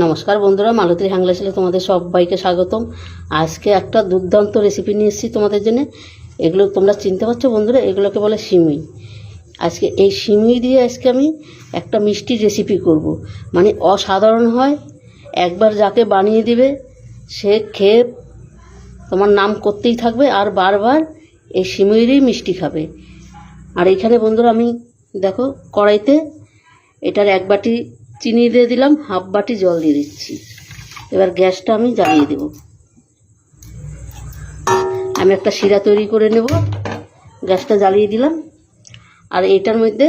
নমস্কার বন্ধুরা, মালতী হাংলা ছিল তোমাদের সবাইকে স্বাগতম। আজকে একটা দুর্দান্ত রেসিপি নিয়ে এসেছি তোমাদের জন্য। এগুলো তোমরা চিনতে পারছ বন্ধুরা, এগুলোকে বলে সিমুই আজকে এই সিমুই দিয়ে আজকে আমি একটা মিষ্টি রেসিপি করব। মানে অসাধারণ হয়, একবার যাকে বানিয়ে দিবে, সে খেয়ে তোমার নাম করতেই থাকবে আর বারবার এই সিমুইরই মিষ্টি খাবে। আর এখানে বন্ধুরা আমি দেখো কড়াইতে এটার এক বাটি চিনি দিয়ে দিলাম হাফ বাটি জল দিয়ে দিচ্ছি। এবার গ্যাসটা আমি জ্বালিয়ে দেব। আমি একটা শিরা তৈরি করে নেব। গ্যাসটা জ্বালিয়ে দিলাম। আর এটার মধ্যে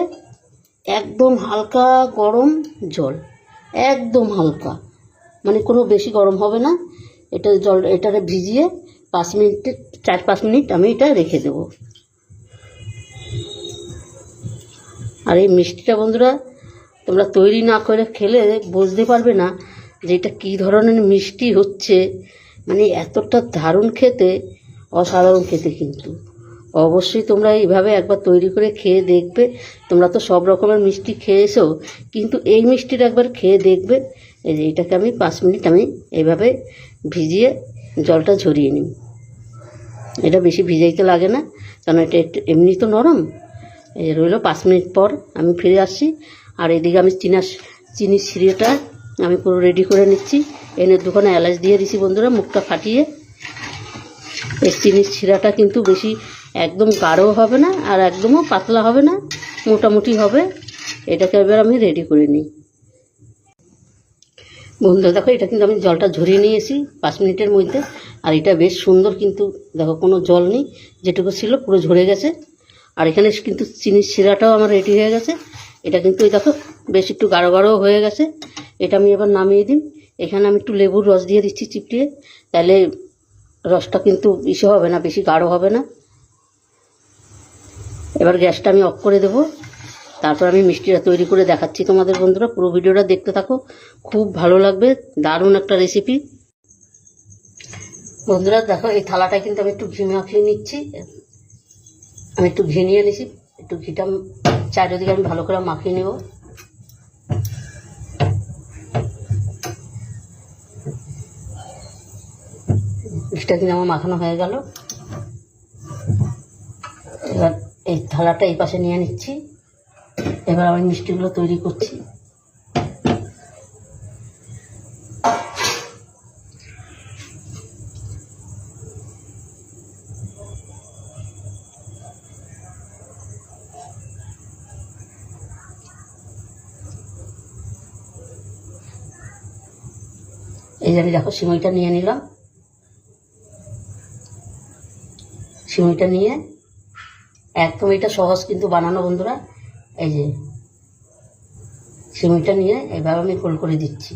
একদম হালকা গরম জল, একদম হালকা। মানে কোনো বেশি গরম হবে না। এটা জল, এটাকে ভিজিয়ে পাঁচ মিনিট, চার পাঁচ মিনিট আমি এটা রেখে দেব। আর এই মিষ্টিটা বন্ধুরা তোমরা তৈরি না করে খেলে বুঝতে পারবে না যে এটা কী ধরনের মিষ্টি হচ্ছে। মানে এতটা দারুণ খেতে, অসাধারণ খেতে কিন্তু। অবশ্যই তোমরা এইভাবে একবার তৈরি করে খেয়ে দেখবে। তোমরা তো সব রকমের মিষ্টি খেয়েছো, কিন্তু এই মিষ্টিটা একবার খেয়ে দেখবে। এই যে এটাকে আমি পাঁচ মিনিট আমি এইভাবে ভিজিয়ে জলটা ঝরিয়ে নিই। এটা বেশি ভিজাইতে লাগে না, কারণ এটা এমনি তো নরম। এই রইল পাঁচ মিনিট পর আমি ফিরে আসছি। আর এদিকে আমি চিনা চিনির সিঁড়িটা আমি পুরো রেডি করে নিচ্ছি। এনে দোকানে এলাচ দিয়ে দিছি বন্ধুরা, মুখটা ফাটিয়ে। এই চিনির শিরাটা কিন্তু বেশি একদম গাঢ়ও হবে না আর একদমও পাতলা হবে না, মোটামুটি হবে। এটাকে এবার আমি রেডি করে নিই। বন্ধুরা, দেখো, এটা কিন্তু আমি জলটা ঝরিয়ে নিয়েছি পাঁচ মিনিটের মধ্যে। আর এটা বেশ সুন্দর কিন্তু, দেখো, কোনো জল নেই, যেটুকু ছিল পুরো ঝরে গেছে। আর এখানে কিন্তু চিনির শিরাটাও আমার রেডি হয়ে গেছে। এটা কিন্তু এই দেখো, বেশ একটু গাঢ় গাঢ় হয়ে গেছে। এটা আমি এবার নামিয়ে দিই এখানে আমি একটু লেবুর রস দিয়ে দিচ্ছি চিপটিয়ে তাহলে রসটা কিন্তু ইসে হবে না, বেশি গাঢ় হবে না। এবার গ্যাসটা আমি অফ করে দেবো। তারপর আমি মিষ্টিটা তৈরি করে দেখাচ্ছি তোমাদের বন্ধুরা। পুরো ভিডিওটা দেখতে থাকো। খুব ভালো লাগবে, দারুণ একটা রেসিপি বন্ধুরা, দেখো এই থালাটায় কিন্তু আমি একটু ঘি মাখিয়ে নিচ্ছি। আমি একটু ঘি নিয়ে নিছি। একটু ঘিটা চারিদিকে আমি ভালো করে মাখিয়ে নেব। ঘিটা কিন্তু আমার মাখানো হয়ে গেল। এবার এই থালাটা এই পাশে নিয়ে নিচ্ছি। এবার আমি মিষ্টিগুলো তৈরি করছি। এই যে আমি দেখো সিমইটা নিয়ে নিলাম। সিমইটা নিয়ে একদম এটা সহজ কিন্তু বানানো বন্ধুরা। এই যে সিমইটা নিয়ে এইভাবে আমি গোল করে দিচ্ছি।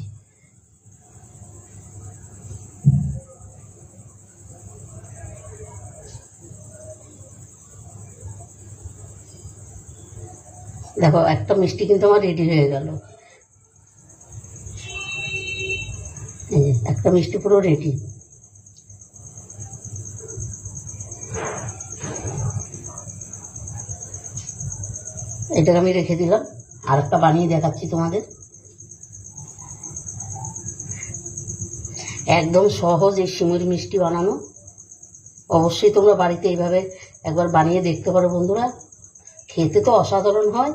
দেখো একটা মিষ্টি কিন্তু আমার রেডি হয়ে গেল। একটা মিষ্টি পুরো রেডি। এটাকে আমি রেখে দিলাম। আর একটা বানিয়ে দেখাচ্ছি তোমাদের। একদম সহজ এই সিমের মিষ্টি বানানো। অবশ্যই তোমরা বাড়িতে এইভাবে একবার বানিয়ে দেখতে পারো বন্ধুরা। খেতে তো অসাধারণ হয়।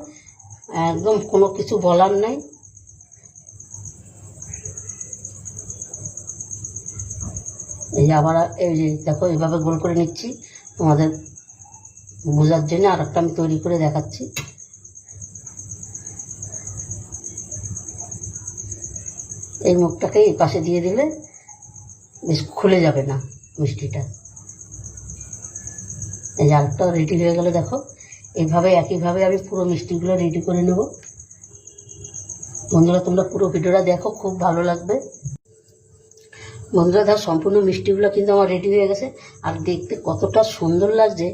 একদম কোনো কিছু বলার নাই। এই আবার এই যে দেখো, এইভাবে গোল করে নিচ্ছি। তোমাদের বোঝার জন্য আর একটা আমি তৈরি করে দেখাচ্ছি। এই মুখটাকে এই পাশে দিয়ে দিলে বেশ খুলে যাবে না মিষ্টিটা। এই যে আরেকটা রেডি হয়ে গেলে, দেখো। এইভাবে, একইভাবে আমি পুরো মিষ্টিগুলো রেডি করে নেব। বন্ধুরা, তোমরা পুরো ভিডিওটা দেখো, খুব ভালো লাগবে। বন্ধুরা দেখো সম্পূর্ণ মিষ্টিগুলো কিন্তু আমার রেডি হয়ে গেছে। আর দেখতে কতটা সুন্দর লাগছে।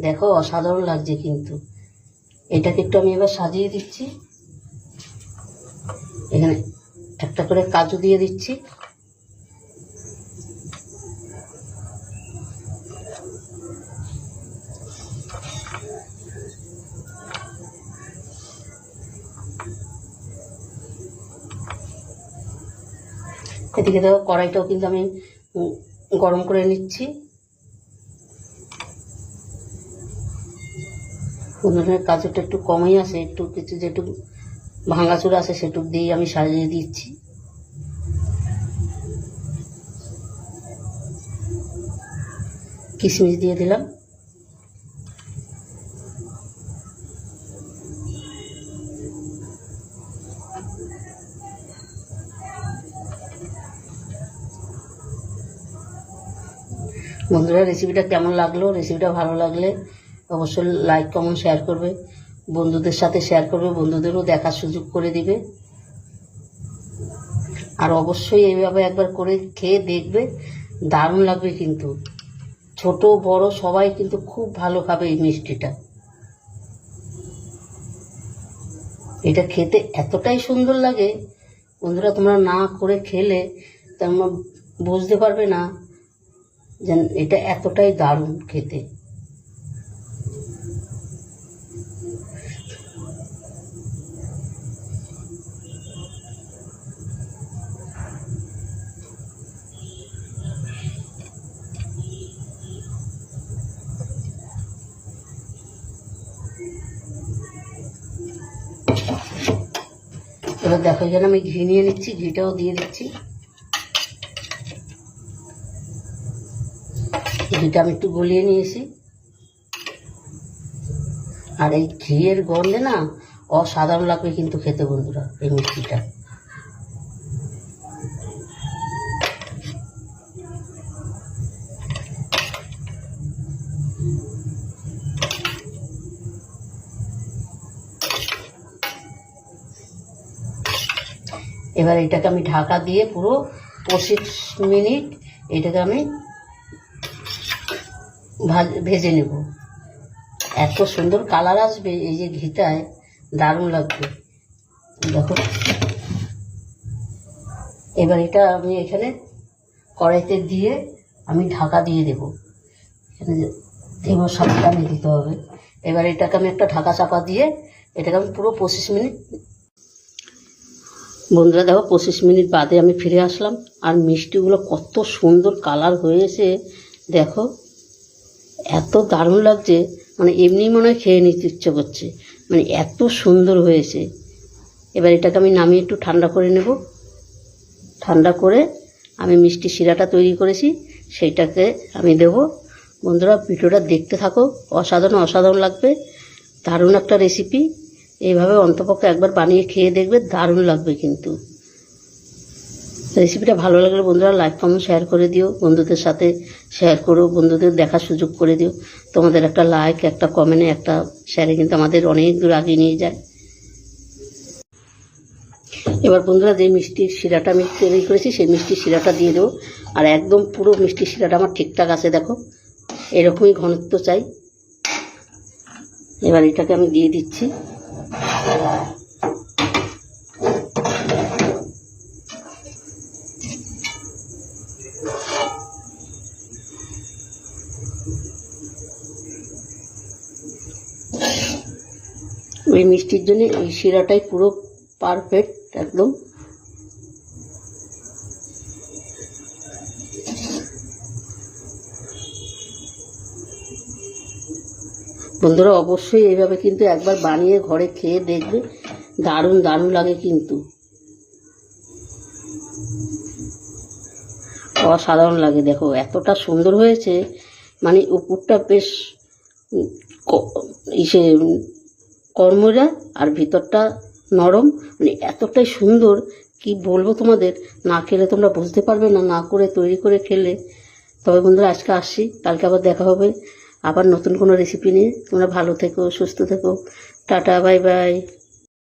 দেখো, অসাধারণ লাগছে কিন্তু। এটাকে একটু আমি এবার সাজিয়ে দিচ্ছি। এখানে একটা করে কাজু দিয়ে দিচ্ছি। এদিকে দেখো কড়াইটাও কিন্তু আমি গরম করে নিচ্ছি। উনুনের কাজটা একটু কমই আছে, একটু কিছু যেটুকু ভাঙাচুরা আছে সেটুক দিয়েই আমি সাজিয়ে দিচ্ছি। কিশমিশ দিয়ে দিলাম। বন্ধুরা রেসিপিটা কেমন লাগল? রেসিপিটা ভালো লাগলে অবশ্যই লাইক কমেন্ট শেয়ার করবে। বন্ধুদের সাথে শেয়ার করবে, বন্ধুদেরও দেখার সুযোগ করে দিবে। আর অবশ্যই এইভাবে একবার করে খেয়ে দেখবে, দারুণ লাগবে কিন্তু। ছোট, বড় সবাই কিন্তু খুব ভালো খাবে এই মিষ্টিটা। এটা খেতে এতটাই সুন্দর লাগে। বন্ধুরা, তোমরা না করে খেলে, তোমরা বুঝতে পারবে না যে এটা এতটাই দারুণ খেতে। এবার দেখো, এখানে আমি ঘি নিয়ে নিচ্ছি, ঘিটাও দিয়ে দিচ্ছি। ঘিটা আমি একটু গলিয়ে নিয়েছি। আর এই ঘিয়ের গন্ধে না অসাধারণ লাগবে কিন্তু খেতে বন্ধুরা, এই মিষ্টিটা। এবার এটাকে আমি ঢাকা দিয়ে পুরো পঁচিশ মিনিট এটাকে আমি ভাজ- নেব। এত সুন্দর কালার আসবে এই যে ঘিটায়, দারুণ লাগবে। দেখো। এবার এটা আমি এখানে কড়াইতে দিয়ে আমি ঢাকা দিয়ে দেব। এখানে দেব সাবধানে দিতে হবে। এবার এটাকে আমি একটা ঢাকা চাপা দিয়ে এটাকে আমি পুরো পঁচিশ মিনিট বন্ধুরা দেখো, পঁচিশ মিনিট বাদে আমি ফিরে আসলাম। আর মিষ্টিগুলো কত সুন্দর কালার হয়েছে। দেখো। এত দারুণ লাগছে মানে এমনি মনে হয় খেয়ে নিতে ইচ্ছে করছে। মানে এত সুন্দর হয়েছে। এবার এটাকে আমি নামিয়ে একটু ঠান্ডা করে নেব। ঠান্ডা করে আমি মিষ্টি শিরাটা তৈরি করেছি, সেইটাকে আমি দেব। বন্ধুরা, ভিডিওটা দেখতে থাকো। অসাধারণ অসাধারণ লাগবে। দারুণ একটা রেসিপি এইভাবে অন্তপক্ষে একবার বানিয়ে খেয়ে দেখবে, দারুণ লাগবে কিন্তু। রেসিপিটা ভালো লাগলে বন্ধুরা লাইক কমেন্ট শেয়ার করে দিও। বন্ধুদের সাথে শেয়ার করো, বন্ধুদের দেখার সুযোগ করে দিও। তোমাদের একটা লাইক একটা কমেন্টে একটা শেয়ারে কিন্তু আমাদের অনেক দূর আগিয়ে নিয়ে যায়। এবার বন্ধুরা যে মিষ্টির শিরাটা আমি তৈরি করেছি, সেই মিষ্টির শিরাটা দিয়ে দেবো। আর একদম পুরো মিষ্টির শিরাটা আমার ঠিকঠাক আছে, দেখো। এরকমই ঘনত্ব চাই। এবার এটাকে আমি দিয়ে দিচ্ছি। ওই মিষ্টির জন্য ওই শিরাটাই পুরো পারফেক্ট একদম। বন্ধুরা, অবশ্যই এইভাবে কিন্তু একবার বানিয়ে ঘরে খেয়ে দেখবে, দারুণ দারুণ লাগে কিন্তু। অসাধারণ লাগে, দেখো, এতটা সুন্দর হয়েছে। মানে উপরটা বেশ ইসে কর্মরা আর ভিতরটা নরম মানে এতটাই সুন্দর কি বলব তোমাদের? না খেলে তোমরা বুঝতে পারবে না না করে তৈরি করে খেলে। তবে বন্ধুরা, আজকে আসছি, কালকে আবার দেখা হবে। আবার নতুন কোনো রেসিপি নিয়ে। তোমরা ভালো থেকো, সুস্থ থেকো। Tata, bye bye.